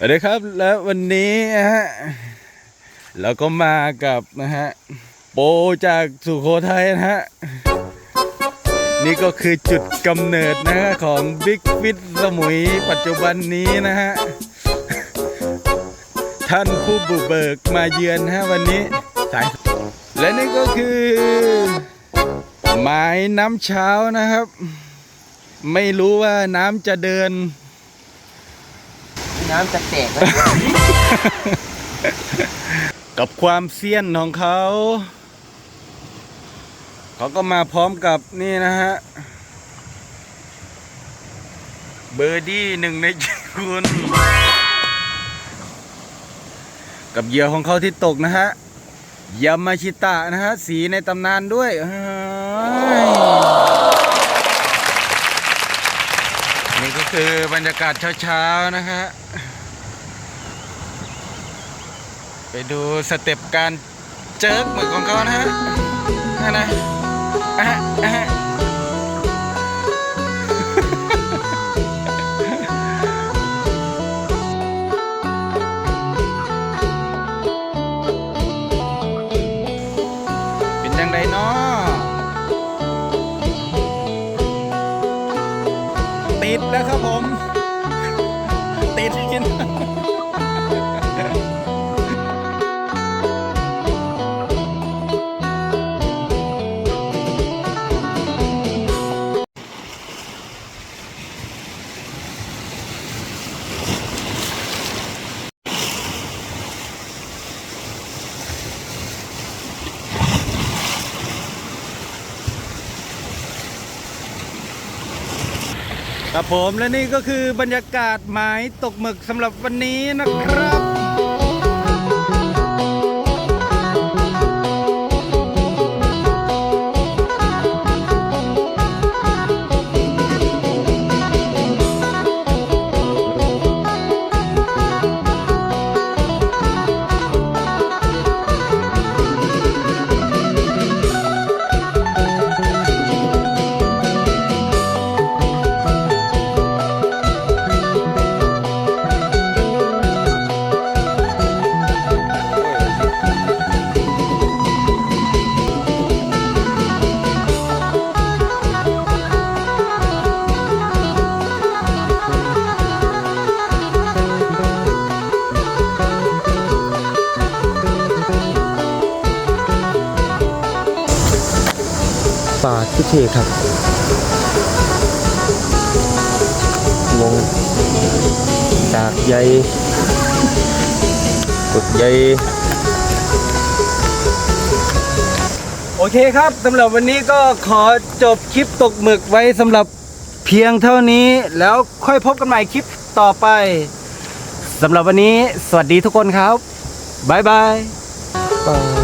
สวัสดีครับแล้ววันนี้นะฮะเราก็มากับนะฮะโปจากสุโขทัยนะฮะนี่ก็คือจุดกำเนิดนะฮะของบิ๊กฟิตสมุยปัจจุบันนี้นะฮะท่านผู้บุกเบิกมาเยือนฮะวันนี้สายและนี่ก็คือหมายน้ำเช้านะครับ ไม่รู้ว่าน้ำจะเดิน น้ำจะแตกไหม กับความเซียนของเขา เขาก็มาพร้อมกับนี่นะฮะ เบอร์ดี้หนึ่งในชีคุณ กับเหยื่อของเขาที่ตกนะฮะยามาชิตะนะฮะ สีในตำนานด้วยเอ้ยนี่ก็ คือบรรยากาศเช้าๆนะฮะ ไปดูสเต็ปการเจิกหมึกของเขานะฮะนั่นนะ ติดกิน ครับผมและนี่ก็คือบรรยากาศหมายตกหมึกสำหรับวันนี้นะครับ ป่าทุเทครับวงจากใยกดใยโอเคครับสำหรับวันนี้ก็ขอจบคลิปตกหมึกไว้สำหรับเพียงเท่านี้แล้วค่อยพบกันใหม่คลิปต่อไปสำหรับวันนี้สวัสดีทุกคนครับ บ๊ายบายป่า